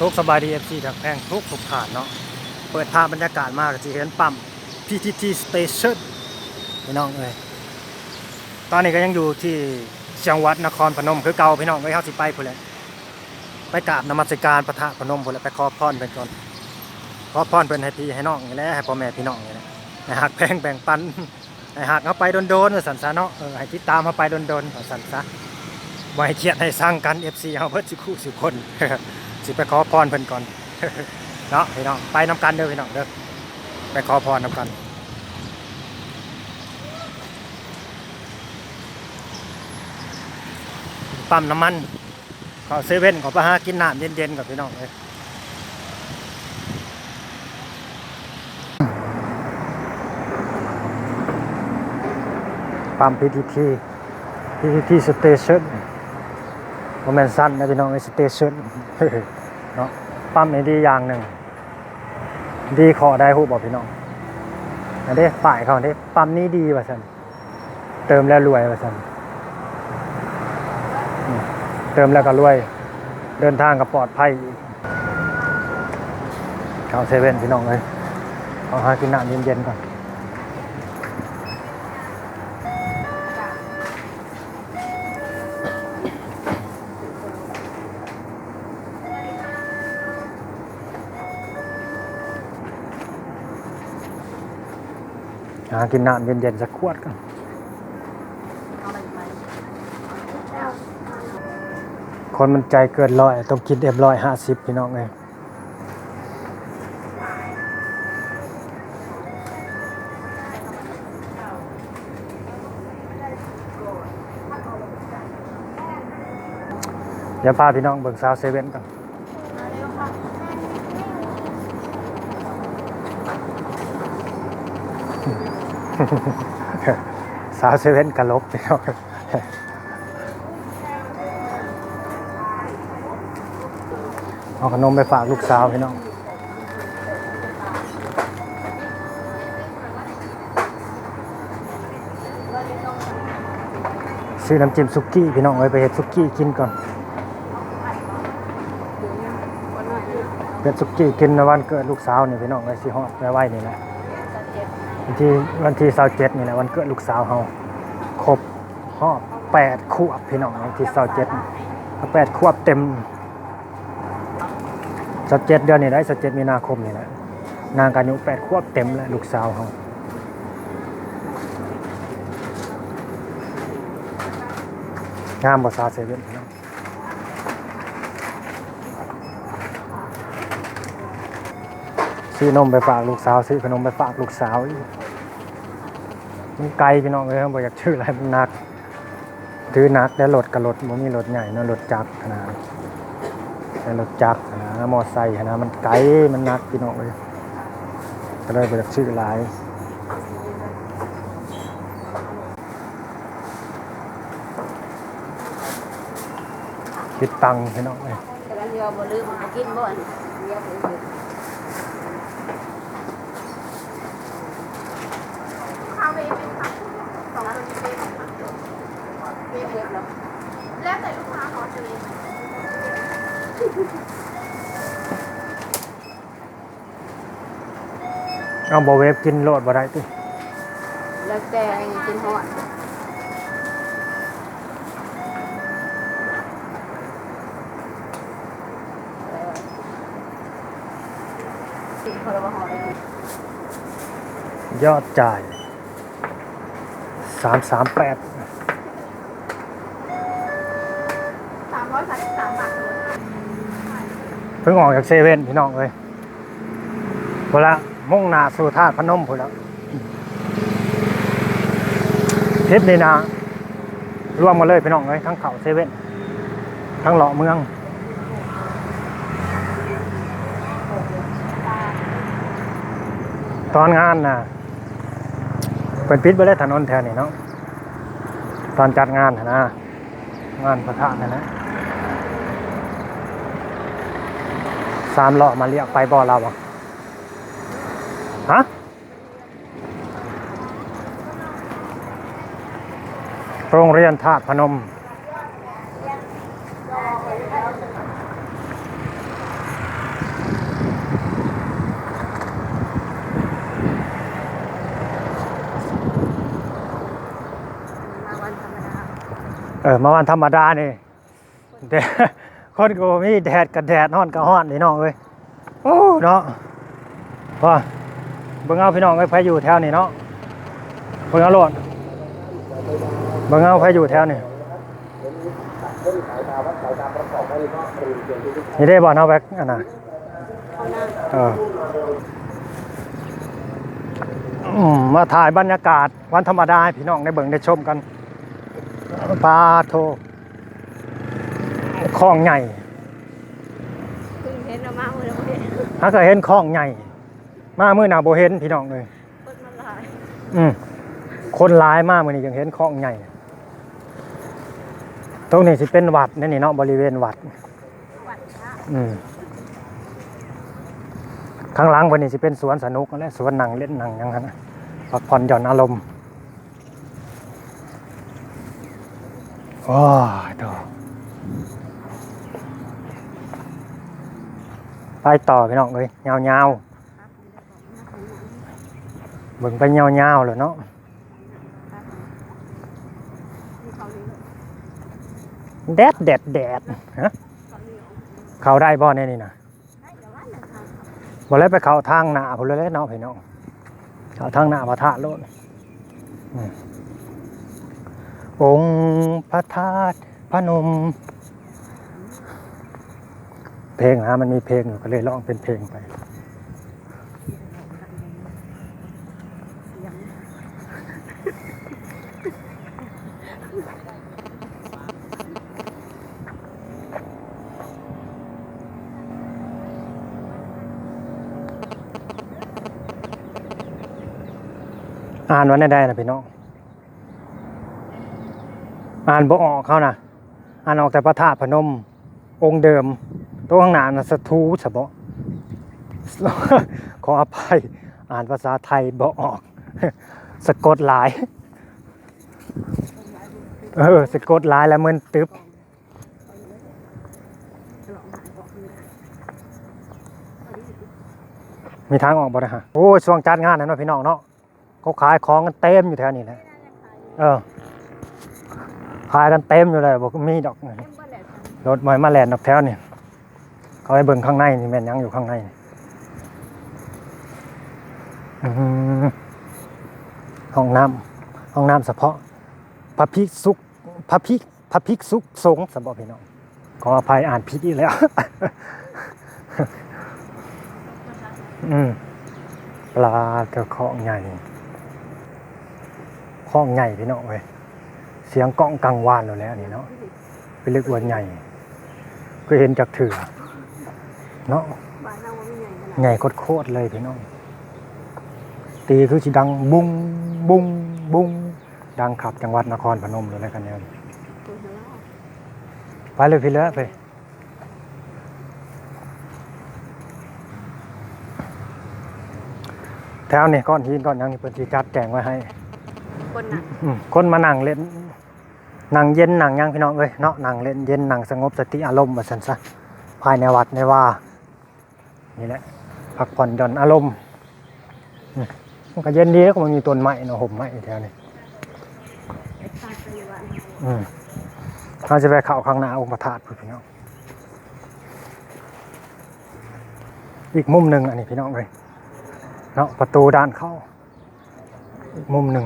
ทุกสบายดีเอฟซีทักแพงทุกทุกฐานเนาะเปิดภาพบรรยากาศมากจะเห็นปั๊ม PTT Station พี่น้องเอ้ยตอนนี้ก็ยังอยู่ที่จังหวัดนครพนมคือเก่าพี่น้องเอ้ยเฮาสิไปพุ่นแหละไปกราบนมัสการพระธาตุพนมพุ่นแหละไปขอพรเพิ่นก่อนขอพรเพิ่นให้พี่ให้น้องนี่แหละให้พ่อแม่พี่น้องนี่แหละให้หักแพงแบ่งปันให้หักเอาไปโดนๆว่าซั่นซะเนาะเออให้ติดตามเอาไปโดนๆว่าซั่นซะบ่ให้เครียดให้สร้างกัน FC เฮาเบิดสิคู่สิคน สิไปขอพรเพิ่นก่อนเนาะพี่น้องไปนํกันเด้อพี่น้องเด้อไปขอพรนํกันปั๊มน้ำมันขอเซเว่นขอไปหากินน้ำเย็นๆกับพี่น้องเลยปั๊ม PTT PTT Station โมเมนสั้นนะพี่น้องไอ้ Station เนาะปั๊มนี้ดีอย่างหนึ่ง ดีขอได้หูบอกพี่น้องอันนี้ฝ่ายเขาอันนี้ปั๊มนี้ดีว่าสันเติมแล้วรวยว่าสันเติมแล้วก็รวย เดินทางก็ปลอดภัยเข้าเซเว่นพี่น้องเลยเอาหากินน้ำเย็นๆก่อน หากินน้ำเย็นๆสักขวดกันคนมันใจเกินร้อยต้องกินเรียบร้อยห้าสิบพี่น้องเลยเดี๋ยวพาพี่น้องเบิ่งสาวเซเว่นกัน สาวเซเว่นกะลบพี่น้องเอาขนมไปฝากลูกสาวพี่น้องซื้อน้ำจิ้มซุกี้พี่น้องไว้ไปเฮ็ดซุกี้กินก่อนเป็นซุกี้กินในวันเกิดลูกสาวนี่พี่น้องไว้สิฮอดไว้ไว้นี่แหละ วันที่วันที่27นี่แหละวันเกิดลูกสาวเฮาครบฮอแปดขวบพี่น้องวันที่27 8ขวบเต็มสักเจ็ดเดือนนี่ได้สักเจ็ดมีนาคมนี่แหละนางการอายุแปดขวบเต็มแล้วลูกสาวเขางามภาษาเซเว่นพี่น้องซื้อนมไปฝากลูกสาวซื้อขนมไปฝากลูกสาวอีก มันไกลพี่น้องเลยบอกอยากชื่ออะไรมันหนัก ถือหนักแล้วรถกับรถมันมีรถใหญ่นะรถจักรขนาดในรถจักรนะมอไซค์นะมันไกลมันหนักพี่น้องเลยก็เลยไปจากชื่อหลายคิดตังค์พี่น้องเลยแต่กันเดียวบ่ลืมมากินบ่อนเดียวบ่ลืมข้าวเวฟเป็นค่ะสองคนเวฟเวฟเวฟแล้ว แล้วแต่ลูกค้าขอจะเวฟเอาบอเวฟกินโลดบ่ได้ติแล้วแต่กินฮอดสิพอเราฮอดเลยยอดจ่ายสามสามแปด เพิ่งออกจากเซเว่นพี่น้องเลยพอละมุ่งหน้าสู่ธาตุพนมพอแล้วทริปนี้นะรวมกันเลยพี่น้องเลยทั้งเขาเซเว่นทั้งเลาะเมืองตอนงานน่ะเป็นปิดไปเลยถนนแถวนี้เนาะตอนจัดงานนะงานประธานนะนะ สามล้อมาเลี้ยงไปบ่อเราอะฮะโรงเรียนธาตุพนม เออมาวันธรรมดานี่เด้อ คนก็บ่มีแดดกับแดดฮ้อนกับฮ้อนนี่น้องเอ้ยโอ้เนาะว่าเบิ่งเอาพี่น้องเอ้ยไผอยู่แถวนี้เนาะเบิ่งเอาโลดเบิ่งเอาไผอยู่แถวนี้นี่ได้บ่เนาแบ็คอันน่ะเออมมาถ่ายบรรยากาศวันธรรมดาให้พี่น้องได้เบิ่งได้ชมกันปลาโท คลองใหญ่เพิ่งเห็นเอามาเมื่อเราเห็นถ้าเคยเห็นคลองใหญ่ มาเมื่อหนาโบเห็นพี่น้องเลยเปิดมันหลายอืมคนร้ายมากมื่อนี้ยังเห็นคลองใหญ่ ตรงนี้สิเป็นวัดนั่นนี่เนาะบริเวณวัด วัดพระอืมข้างหลังวันนี้สิเป็นสวนสนุกและสวนหนังเล่นหนังหยังฮะนะพักผ่อนหย่อนอารมณ์โอ้ยดอก ไปต่อพี่น้องเลยยาวๆเบิ่งไปยาวๆเลยเนาะแดดแดดแดดฮะเขาเลี้ยงเขาได้บ่เนี่ยนี่นะบ่เลยไปเขาทางหน้าพุ่นเลยเนาะพี่น้องเขาทางหน้าพระธาตุโลดองค์พระธาตุพนม เพลงนะมันมีเพลงอยู่ก็เลยร้องเป็นเพลงไปอ่านวันได้นะพี่น้อง อ่านบ่ออกเขานะอ่านออกแต่พระธาตุพนม องค์เดิม ตัวข้างหน้านะสถูสบขออภัยอ่านภาษาไทยบ่ออก สะกดหลาย เออสะกดหลายแล้วมึนตึบมีทางออกบ่นะฮะโอ้ยช่วงจัดงานนะเนาะพี่น้องเนาะเขาขายของกันเต็มอยู่แถวนี้แหละเออ ขายกันเต็มอยู่เลยบอกมีดอกเล่นบ้านแหลมรถมอยมาแลนดอกแถวนี่ เขาไปเบิ่งข้างในนี่แม่นยังอยู่ข้างในห้องน้ำห้องน้ำเฉพาะพระภิกษุพระภิกพระภิกษุสงฆ์สำหรับพี่น้องขออภัยอ่านผิดอีกแล้ว อืมปลากระเคาะใหญ่ข้องใหญ่พี่น้องเว้ยเสียงก้องกังวานแล้วแล้วนี่เนาะไปเลึกวันใหญ่ก็เห็นจากเถื่อ เนาะบ้านเราว่าไม่ใหญ่ขนาดใหญ่โคตรๆเลยพี่น้อง ตีคือสิดังบุ้งบุ้งบุ้งดังขับจังหวัดนครพนมเลยแล้วกันเนี่ยตัวเท่าไหร่ไปเลยพี่เลอะไปแถวนี่ก้อนหินก้อนหยังนี่เพิ่นสิจัดแจงไว้ให้คนน่ะอืมคนมานั่งเล่นนั่งเย็นนั่งหยังพี่น้องเอ้ยเนาะนั่งเล่นเย็นนั่งสงบสติอารมณ์ว่าซั่นซะภายในวัดในว่า นี่แหละพักผ่อนหย่อนอารมณ์มันก็เย็นดีแล้วก็มันมีต้นไม้เนาะห่มไม้แถวนี้อืมเราจะไปเข้าข้างหน้าองค์พระธาตุพุ่นพี่น้อง อีกมุมหนึ่งอันนี้พี่น้องเลยเนาะประตูด้านเข้า อีกมุมหนึ่ง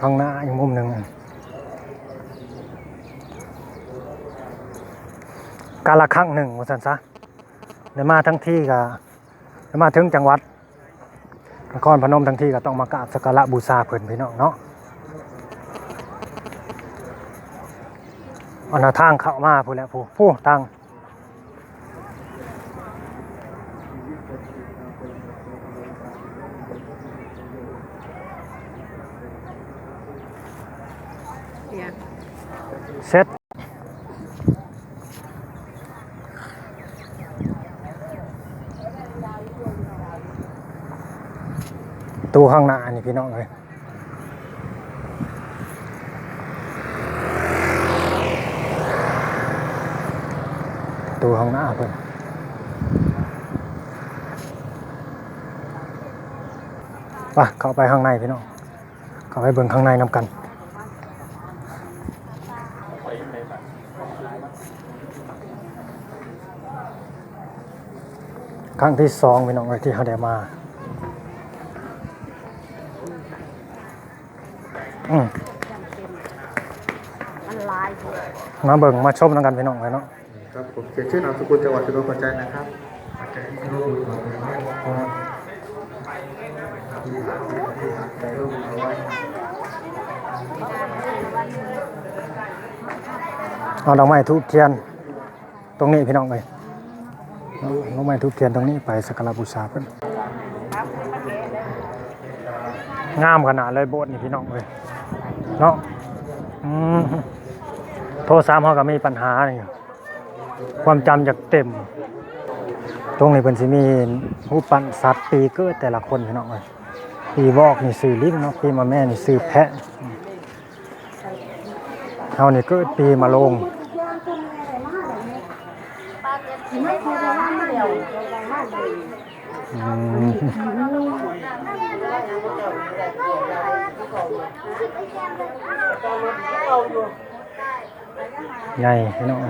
ข้างหน้าอีกมุมหนึ่งการละครั้งหนึ่งว่าสันซะ เดี๋ยวมาทั้งที่ก็เดี๋ยวมาถึงจังหวัดนครพนมทั้งที่ก็ต้องมากราบสักการะบูชาเพิ่นพี่น้องเนาะอันน่ะทางเข้ามาพูดแล้วผู้ผู้ตังเนี่ยเตูข้างหน้านี่พี่น้องเลยตูข้างหน้าเพื่อนปเข้าไปข้างในพี่น้อง เข้าไปเบิ่งข้างในน้ำกันครั้งที่สองพี่น้องเลยที่เขาได้มา มาเบิ่งมาชมนำกันพี่น้องเลยเนาะครับผมเขียนชื่อนามสกุลจังหวัดสุโขทัยนะครับปัจจัยที่ร่วมมือของเราครับที่หาที่หาใจร่วมมือเอาไว้เอาดอกไม้ทูบเทียน ตรงนี้พี่น้องเลยเอาดอกไม้ทูบเทียนตรงนี้ไปสักการะบูชาเพิ่นงามขนาดเลยโบสถ์นี่พี่น้องเลยเนาะอืมโทรศัพท์เขาก็มีปัญหานี่ความจำจากเต็ม ตรงนี้เป็นสิมีรูปปั้นสัตว์ปีเกิดแต่ละคนพี่น้องเลยปีวอกนี่ซื้อลิ้นเนาะปีมาแม่นี่ซื้อแพะเฮานี่เกิดปีมาลงอืม ใหญ่พี่น้อง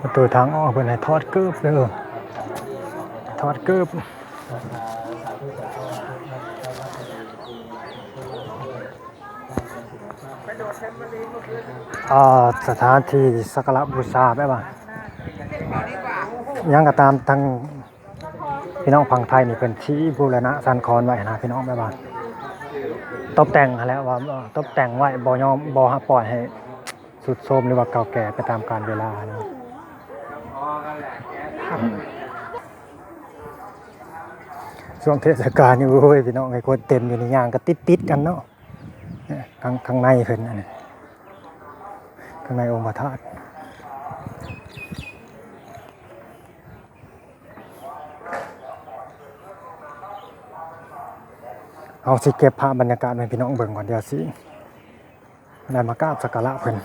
ประตูทางออกเพิ่นให้ทอดเกิบเด้อทอดเกิบอ่าสถานที่สักการะบูชาได้ป่ะยังก็ตามทางพี่น้องฝั่งไทยนี่เป็นที่บูรณะสันคอนไว้นะพี่น้องได้ป่ะตกแต่งแล้วว่าตกแต่งไว้บ่ยอมบ่ฮะปล่อยให้ สุดโทรมหรือว่าเก่าแก่ไปตามกาลเวลานะช่วงเทศกาลนี่โอ้ยพี่น้องไอ้คนเต็มอยู่ในย่างก็ติดๆกันเนาะข้างข้างในเพิ่นนั่นข้างในองค์พระธาตุเอาสิเก็บภาพบรรยากาศให้พี่น้องเบิ่งก่อนเดี๋ยวสิได้มากราบสักการะเพิ่น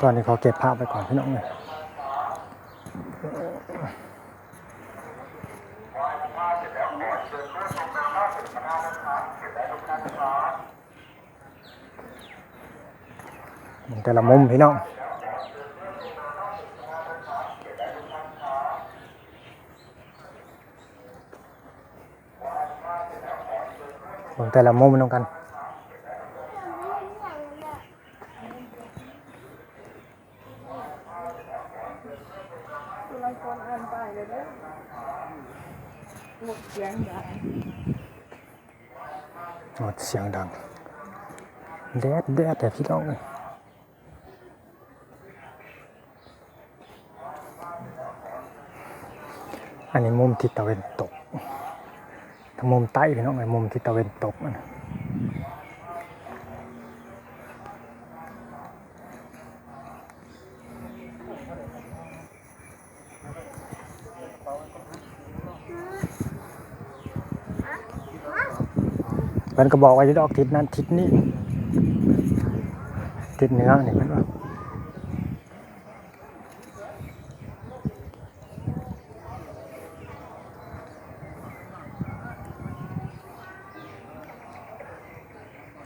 ตอนนี้ขอเก็บภาพไว้ก่อนพี่น้องเลยแต่ละมุมพี่น้องเบิ่งแต่ละมุมน้องกัน หมดเสียงดัง แดดแดดแต่พี่น้องเลยอันนี้มุมทิศตะเวนตกทางมุมใต้พี่น้องไอ้มุมทิศตะเวนตกมันมันก็บอกว่าจะดอกทิศนั้นทิศนี้ ทิศเนือนี่เพิ่นว่า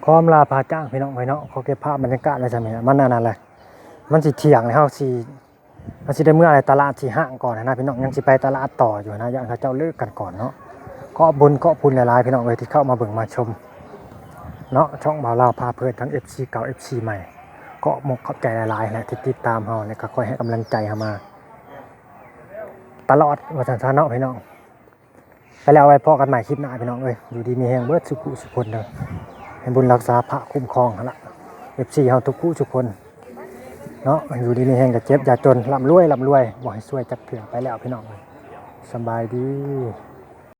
ขออำลาพาจ้างพี่น้องไปเนาะขอเก็บภาพบรรยากาศอะไรจังนี้มันนั่นๆแหละมันสิเที่ยงแล้วเฮาสิมันสิได้เมื่ออะไรตลาดสิห้างก่อนนะพี่น้องยังสิไปตลาดต่ออยู่นะอย่างเขาเจ้าเลิกกันก่อนเนาะก็บุญก็พุญหลายๆพี่น้องเลยที่เข้ามาเบิ่งมาชมเนาะช่องบ่าวลาวพาเพลินทั้ง FC เก่า FC ใหม่ ก็หมกขอบใจหลายๆแหละที่ติดตามเฮาแล้วก็คอยให้กำลังใจเฮามา ตลอดว่าสันทานาะพี่น้องไปแล้วไว้พอกันใหม่คลิปหน้าพี่น้องเอ้ยอยู่ดีมีแหงเบิดสุขุสุคนเด้อให้บุญรักษาพระคุ้มครองหั่นละ FC เฮาทุกคู่ทุกคนเนาะอยู่ดีมีแหงกับเจ็บอย่าจนร่ำรวยร่ำรวยบ่ให้ช่วยจักเถื่อไปแล้วพี่น้องเอ้ยสำบายดี